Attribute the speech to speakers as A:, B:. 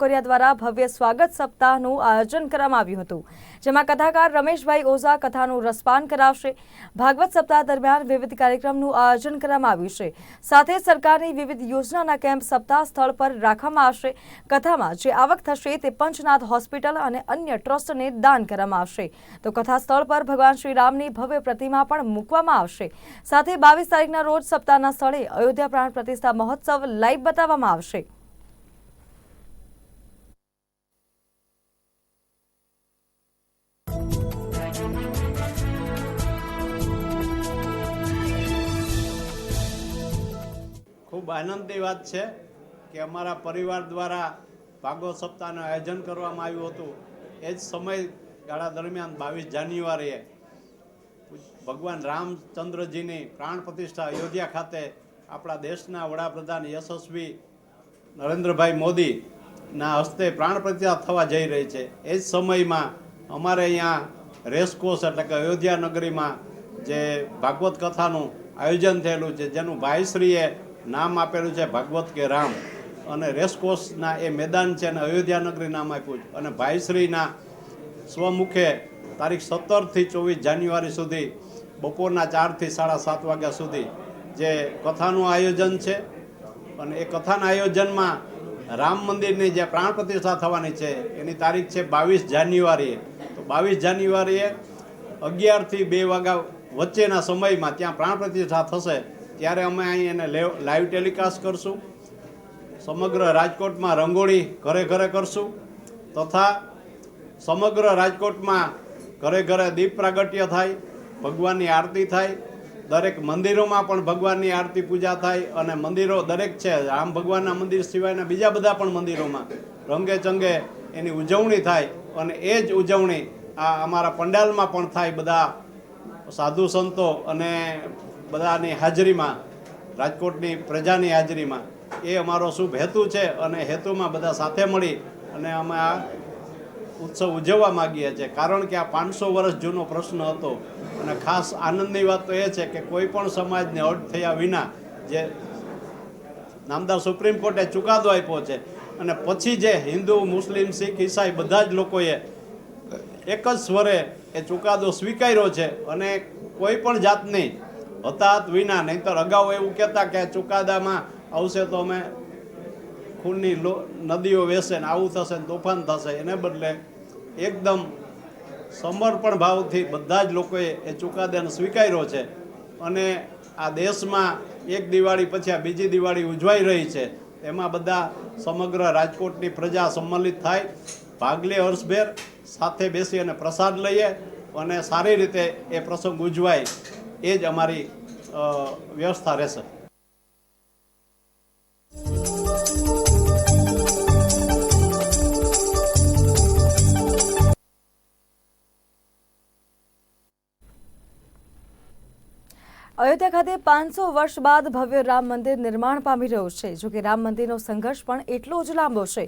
A: Korea દ્વારા ભવ્ય સ્વાગત સપ્તાહનું આયોજન કરવામાં આવ્યું હતું, જેમાં કથાકાર રમેશભાઈ ઓઝા કથાનું રસપાન કરાવશે. ભાગવત સપ્તાહ દરમિયાન વિવિધ કાર્યક્રમનું આયોજન કરવામાં આવ્યું છે. સાથે સરકારની વિવિધ યોજનાના કેમ્પ સપ્તાહ સ્થળ પર રાખવામાં આવશે. કથામાં જે આવક થશે તે પંચનાથ હોસ્પિટલ અને અન્ય ટ્રસ્ટને દાન કરવામાં આવશે. તો કથા સ્થળ પર ભગવાન શ્રીરામની ભવ્ય પ્રતિમા પણ મૂકવામાં આવશે. સાથે બાવીસ તારીખના રોજ સપ્તાહના સ્થળે અયોધ્યા પ્રાણ પ્રતિષ્ઠા મહોત્સવ લાઈવ બતાવવામાં આવશે.
B: ખૂબ આનંદની વાત છે કે અમારા પરિવાર દ્વારા ભાગવત સપ્તાહનું આયોજન કરવામાં આવ્યું હતું. એ જ સમયગાળા દરમિયાન બાવીસ જાન્યુઆરીએ ભગવાન રામચંદ્રજીની પ્રાણ પ્રતિષ્ઠા અયોધ્યા ખાતે આપણા દેશના વડાપ્રધાન યશસ્વી નરેન્દ્રભાઈ મોદીના હસ્તે પ્રાણ પ્રતિષ્ઠા થવા જઈ રહી છે. એ જ સમયમાં અમારે અહીંયા રેસકોર્સ એટલે કે અયોધ્યા નગરીમાં જે ભાગવત કથાનું આયોજન થયેલું છે, જેનું ભાઈશ્રીએ નામ આપેલું છે ભાગવત કે રામ. અને રેસકોર્સના એ મેદાન છે અને અયોધ્યા નગરી નામ આપ્યું છે. અને ભાઈશ્રીના સ્વમુખે તારીખ સત્તરથી ચોવીસ જાન્યુઆરી સુધી બપોરના ચારથી સાડા સાત વાગ્યા સુધી જે કથાનું આયોજન છે. અને એ કથાના આયોજનમાં રામ મંદિરની જે પ્રાણ પ્રતિષ્ઠા થવાની છે, એની તારીખ છે બાવીસ જાન્યુઆરીએ. તો બાવીસ જાન્યુઆરીએ અગિયારથી બે વાગ્યા વચ્ચેના સમયમાં ત્યાં પ્રાણ પ્રતિષ્ઠા થશે. ત્યારે અમે અહીં એને લાઈવ ટેલિકાસ્ટ કરશું. સમગ્ર રાજકોટમાં રંગોળી ઘરે ઘરે કરશું તથા સમગ્ર રાજકોટમાં ઘરે ઘરે દીપ પ્રાગટ્ય થાય, ભગવાનની આરતી થાય, દરેક મંદિરોમાં પણ ભગવાનની આરતી પૂજા થાય અને મંદિરો દરેક છે રામ ભગવાનના મંદિર સિવાયના બીજા બધા પણ મંદિરોમાં રંગે ચંગે એની ઉજવણી થાય અને એ જ ઉજવણી આ અમારા પંડાલમાં પણ થાય બધા સાધુ સંતો અને બધાની હાજરીમાં, રાજકોટની પ્રજાની હાજરીમાં, એ અમારો શુભ હેતુ છે અને હેતુમાં બધા સાથે મળી અને અમે આ ઉત્સવ ઉજવવા માગીએ છીએ. કારણ કે આ પાંચસો વર્ષ જૂનો પ્રશ્ન હતો અને ખાસ આનંદની વાત તો એ છે કે કોઈ પણ સમાજને અટ થયા વિના જે નામદાર સુપ્રીમ કોર્ટે ચુકાદો આપ્યો છે અને પછી જે હિન્દુ, મુસ્લિમ, શીખ, ઈસાઈ બધા જ લોકોએ એક જ સ્વરે એ ચુકાદો સ્વીકાર્યો છે અને કોઈ પણ જાતની હતાહત વિના, નહીંતર અગાઉ એવું કહેતા કે ચુકાદામાં આવશે તો અમે ખૂનની નદીઓ વેસે ને આવું થશે ને તોફાન થશે. એને બદલે એકદમ સમર્પણ ભાવથી બધા જ લોકોએ એ ચુકાદાને સ્વીકાર્યો છે. અને આ દેશમાં એક દિવાળી પછી આ બીજી દિવાળી ઉજવાઈ રહી છે. એમાં બધા સમગ્ર રાજકોટની પ્રજા સંમલિત થાય. ભાગ લે હર્ષભેર, સાથે બેસી અને પ્રસાદ લઈએ અને સારી રીતે એ પ્રસંગ ઉજવાય. એ જ અમારી વ્યવસ્થા રહેશે.
A: અયોધ્યા ખાતે પાંચસો વર્ષ બાદ ભવ્ય રામ મંદિર નિર્માણ પામી રહ્યું છે. જોકે રામ મંદિરનો સંઘર્ષ પણ એટલો જ લાંબો છે.